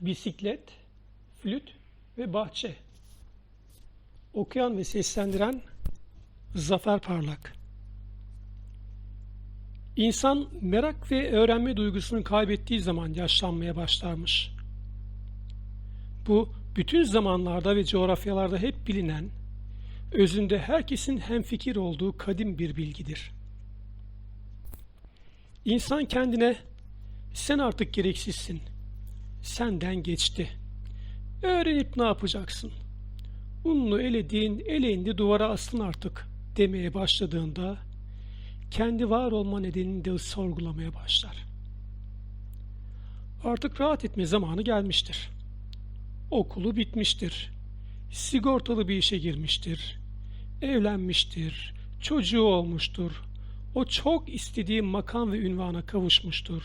bisiklet, flüt ve bahçe. Okuyan ve seslendiren Zafer Parlak. İnsan merak ve öğrenme duygusunu kaybettiği zaman yaşlanmaya başlarmış. Bu bütün zamanlarda ve coğrafyalarda hep bilinen, özünde herkesin hemfikir olduğu kadim bir bilgidir. İnsan kendine sen artık gereksizsin. Senden geçti. Öğrenip ne yapacaksın? Ununu elediğin eleğinde duvara asın artık demeye başladığında kendi var olma nedenini de sorgulamaya başlar. Artık rahat etme zamanı gelmiştir. Okulu bitmiştir. Sigortalı bir işe girmiştir. Evlenmiştir. Çocuğu olmuştur. O çok istediği makam ve ünvana kavuşmuştur.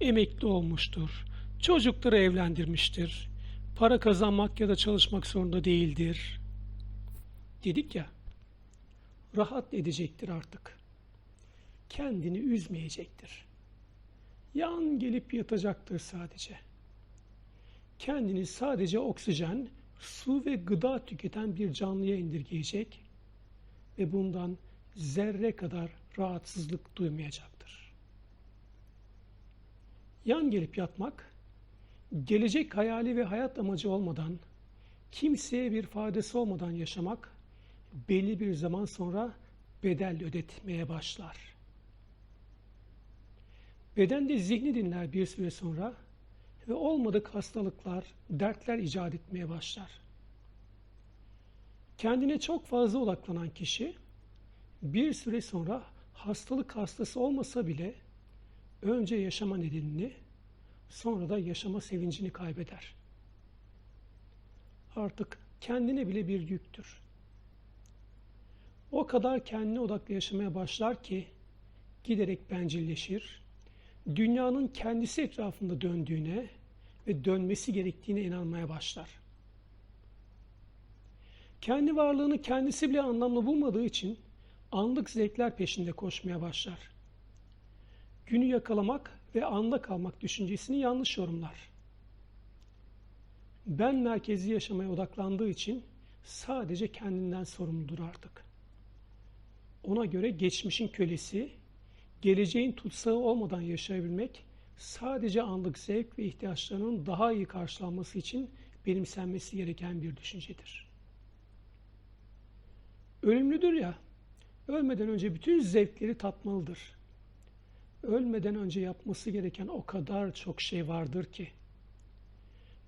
Emekli olmuştur. Çocukları evlendirmiştir. Para kazanmak ya da çalışmak zorunda değildir. Dedik ya, rahat edecektir artık. Kendini üzmeyecektir. Yan gelip yatacaktır sadece. Kendini sadece oksijen, su ve gıda tüketen bir canlıya indirgeyecek ve bundan zerre kadar rahatsızlık duymayacaktır. Yan gelip yatmak, gelecek hayali ve hayat amacı olmadan, kimseye bir faydası olmadan yaşamak, belli bir zaman sonra bedel ödetmeye başlar. Beden de zihni dinler bir süre sonra ve olmadık hastalıklar, dertler icat etmeye başlar. Kendine çok fazla odaklanan kişi bir süre sonra hastalık hastası olmasa bile önce yaşama nedenini, sonra da yaşama sevincini kaybeder. Artık kendine bile bir yüktür. O kadar kendine odaklı yaşamaya başlar ki giderek bencilleşir, dünyanın kendisi etrafında döndüğüne ve dönmesi gerektiğine inanmaya başlar. Kendi varlığını kendisi bile anlamlı bulmadığı için anlık zevkler peşinde koşmaya başlar. Günü yakalamak ve anda kalmak düşüncesini yanlış yorumlar. Ben merkezli yaşamaya odaklandığı için sadece kendinden sorumludur artık. Ona göre geçmişin kölesi, geleceğin tutsağı olmadan yaşayabilmek sadece anlık zevk ve ihtiyaçlarının daha iyi karşılanması için benimsenmesi gereken bir düşüncedir. Ölümlüdür ya, ölmeden önce bütün zevkleri tatmalıdır. Ölmeden önce yapması gereken o kadar çok şey vardır ki.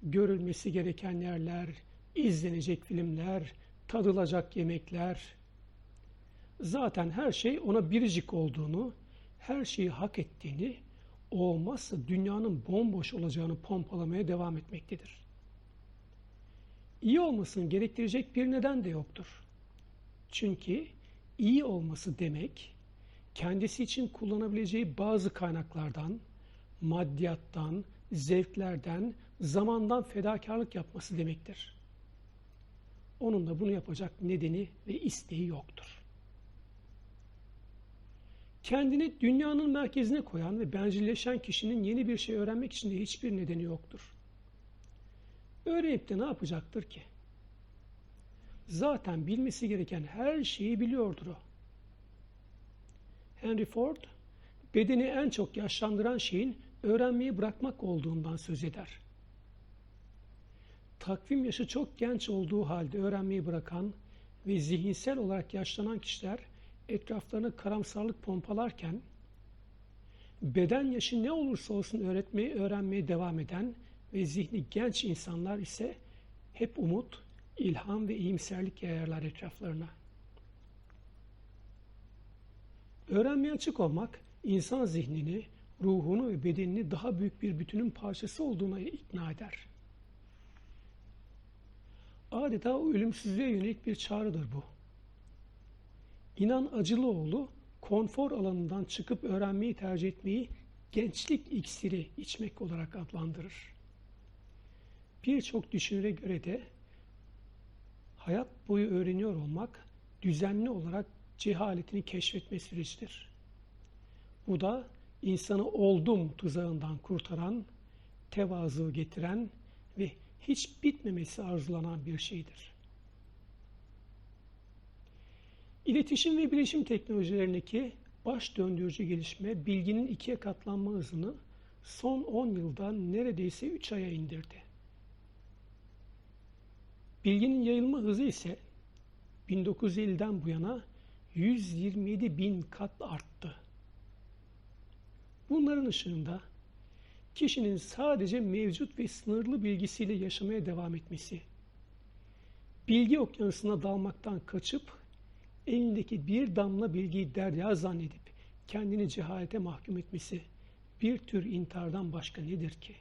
Görülmesi gereken yerler, izlenecek filmler, tadılacak yemekler. Zaten her şey ona biricik olduğunu, her şeyi hak ettiğini, o olmazsa dünyanın bomboş olacağını pompalamaya devam etmektedir. İyi olmasını gerektirecek bir neden de yoktur. Çünkü iyi olması demek, kendisi için kullanabileceği bazı kaynaklardan, maddiyattan, zevklerden, zamandan fedakarlık yapması demektir. Onun da bunu yapacak nedeni ve isteği yoktur. Kendini dünyanın merkezine koyan ve bencilleşen kişinin yeni bir şey öğrenmek için de hiçbir nedeni yoktur. Öğrenip de ne yapacaktır ki? Zaten bilmesi gereken her şeyi biliyordur o. Henry Ford, bedeni en çok yaşlandıran şeyin öğrenmeyi bırakmak olduğundan söz eder. Takvim yaşı çok genç olduğu halde öğrenmeyi bırakan ve zihinsel olarak yaşlanan kişiler etraflarına karamsarlık pompalarken, beden yaşı ne olursa olsun öğretmeyi, öğrenmeye devam eden ve zihni genç insanlar ise hep umut, ilham ve iyimserlik yayarlar etraflarına. Öğrenmeye açık olmak, insan zihnini, ruhunu ve bedenini daha büyük bir bütünün parçası olduğuna ikna eder. Adeta ölümsüzlüğe yönelik bir çağrıdır bu. İnan Acılıoğlu, konfor alanından çıkıp öğrenmeyi tercih etmeyi gençlik iksiri içmek olarak adlandırır. Birçok düşünüre göre de hayat boyu öğreniyor olmak düzenli olarak cehaletini keşfetme sürecidir. Bu da insanı oldum tuzağından kurtaran, tevazu getiren ve hiç bitmemesi arzulanan bir şeydir. İletişim ve bilişim teknolojilerindeki baş döndürücü gelişme bilginin ikiye katlanma hızını son 10 yılda neredeyse 3 aya indirdi. Bilginin yayılma hızı ise 1950'den bu yana 127 bin kat arttı. Bunların ışığında kişinin sadece mevcut ve sınırlı bilgisiyle yaşamaya devam etmesi, bilgi okyanusuna dalmaktan kaçıp elindeki bir damla bilgiyi derya zannedip kendini cehalete mahkum etmesi bir tür intihardan başka nedir ki?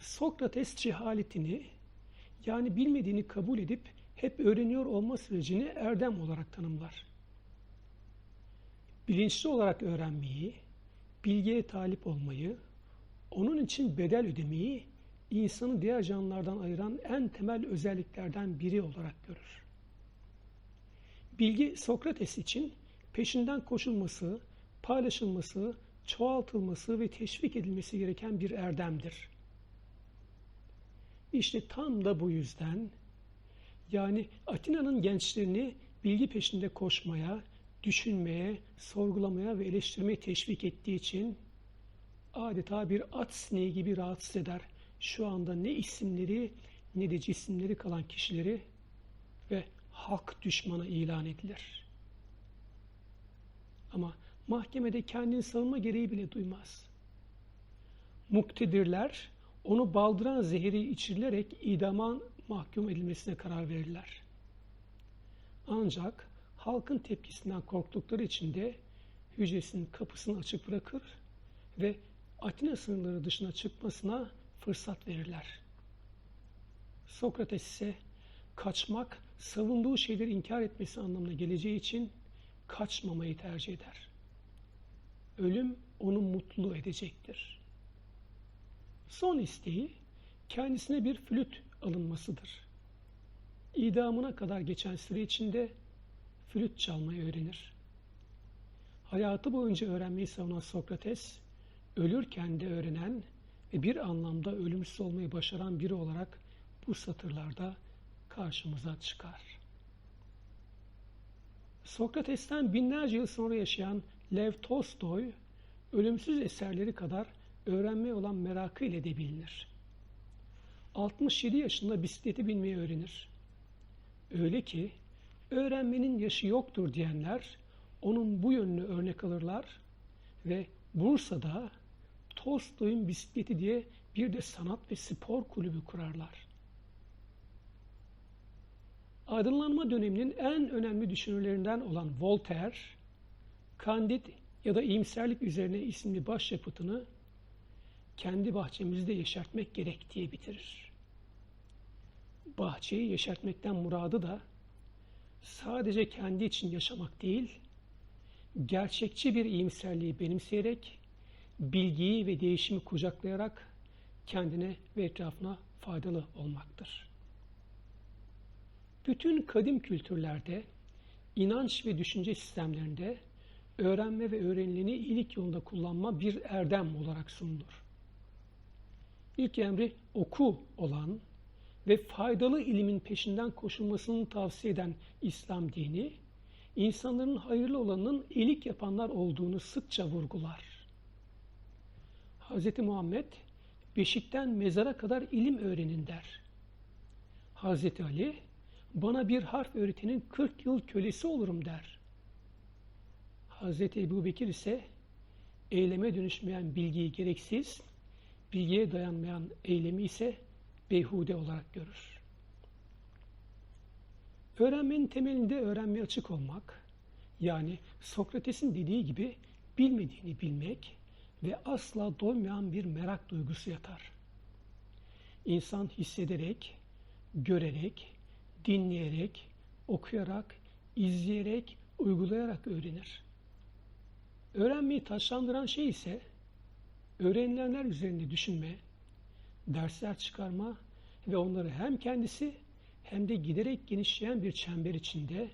Sokrates cehaletini yani bilmediğini kabul edip hep öğreniyor olma sürecini erdem olarak tanımlar. Bilinçli olarak öğrenmeyi, bilgiye talip olmayı, onun için bedel ödemeyi insanı diğer canlılardan ayıran en temel özelliklerden biri olarak görür. Bilgi Sokrates için peşinden koşulması, paylaşılması, çoğaltılması ve teşvik edilmesi gereken bir erdemdir. İşte tam da bu yüzden yani Atina'nın gençlerini bilgi peşinde koşmaya, düşünmeye, sorgulamaya ve eleştirmeye teşvik ettiği için adeta bir at sineği gibi rahatsız eder. Şu anda ne isimleri ne de cisimleri kalan kişileri ve hak düşmanı ilan edilir. Ama mahkemede kendini savunma gereği bile duymaz. Muktedirler onu baldıran zehri içirilerek idama mahkum edilmesine karar verirler. Ancak halkın tepkisinden korktukları için de hücresinin kapısını açık bırakır ve Atina sınırları dışına çıkmasına fırsat verirler. Sokrates ise kaçmak, savunduğu şeyleri inkar etmesi anlamına geleceği için kaçmamayı tercih eder. Ölüm onu mutlu edecektir. Son isteği kendisine bir flüt alınmasıdır. İdamına kadar geçen süre içinde flüt çalmayı öğrenir. Hayatı boyunca öğrenmeyi savunan Sokrates, ölürken de öğrenen ve bir anlamda ölümsüz olmayı başaran biri olarak bu satırlarda karşımıza çıkar. Sokrates'ten binlerce yıl sonra yaşayan Lev Tolstoy, ölümsüz eserleri kadar öğrenmeye olan merakı ile de bilinir. 67 yaşında bisikleti binmeyi öğrenir. Öyle ki öğrenmenin yaşı yoktur diyenler onun bu yönünü örnek alırlar ve Bursa'da Tolstoy'un bisikleti diye bir de sanat ve spor kulübü kurarlar. Aydınlanma döneminin en önemli düşünürlerinden olan Voltaire, Kandid ya da iyimserlik üzerine isimli başyapıtını kendi bahçemizde yeşertmek gerek diye bitirir. Bahçeyi yeşertmekten muradı da sadece kendi için yaşamak değil, gerçekçi bir iyimserliği benimseyerek, bilgiyi ve değişimi kucaklayarak kendine ve etrafına faydalı olmaktır. Bütün kadim kültürlerde, inanç ve düşünce sistemlerinde öğrenme ve öğrenileni iyilik yolunda kullanma bir erdem olarak sunulur. İlk emri oku olan ve faydalı ilimin peşinden koşulmasını tavsiye eden İslam dini, insanların hayırlı olanının iyilik yapanlar olduğunu sıkça vurgular. Hz. Muhammed, beşikten mezara kadar ilim öğrenin der. Hz. Ali, bana bir harf öğretenin 40 yıl kölesi olurum der. Hz. Ebu Bekir ise eyleme dönüşmeyen bilgiyi gereksiz, bilgiye dayanmayan eylemi ise beyhude olarak görür. Öğrenmenin temelinde öğrenmeye açık olmak, yani Sokrates'in dediği gibi bilmediğini bilmek ve asla doymayan bir merak duygusu yatar. İnsan hissederek, görerek, dinleyerek, okuyarak, izleyerek, uygulayarak öğrenir. Öğrenmeyi taşlandıran şey ise öğrenilenler üzerinde düşünme, dersler çıkarma ve onları hem kendisi hem de giderek genişleyen bir çember içinde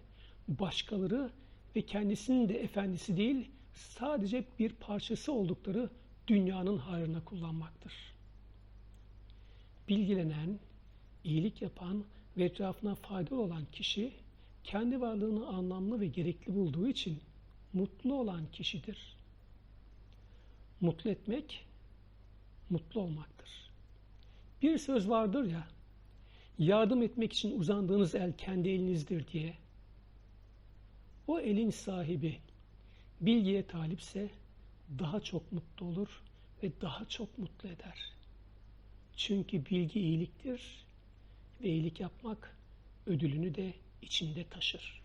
başkaları ve kendisinin de efendisi değil sadece bir parçası oldukları dünyanın hayrına kullanmaktır. bilgilenen, iyilik yapan ve etrafına faydalı olan kişi kendi varlığını anlamlı ve gerekli bulduğu için mutlu olan kişidir. Mutlu etmek, mutlu olmaktır. Bir söz vardır ya, yardım etmek için uzandığınız el kendi elinizdir diye. O elin sahibi bilgiye talipse daha çok mutlu olur ve daha çok mutlu eder. Çünkü bilgi iyiliktir ve iyilik yapmak ödülünü de içinde taşır.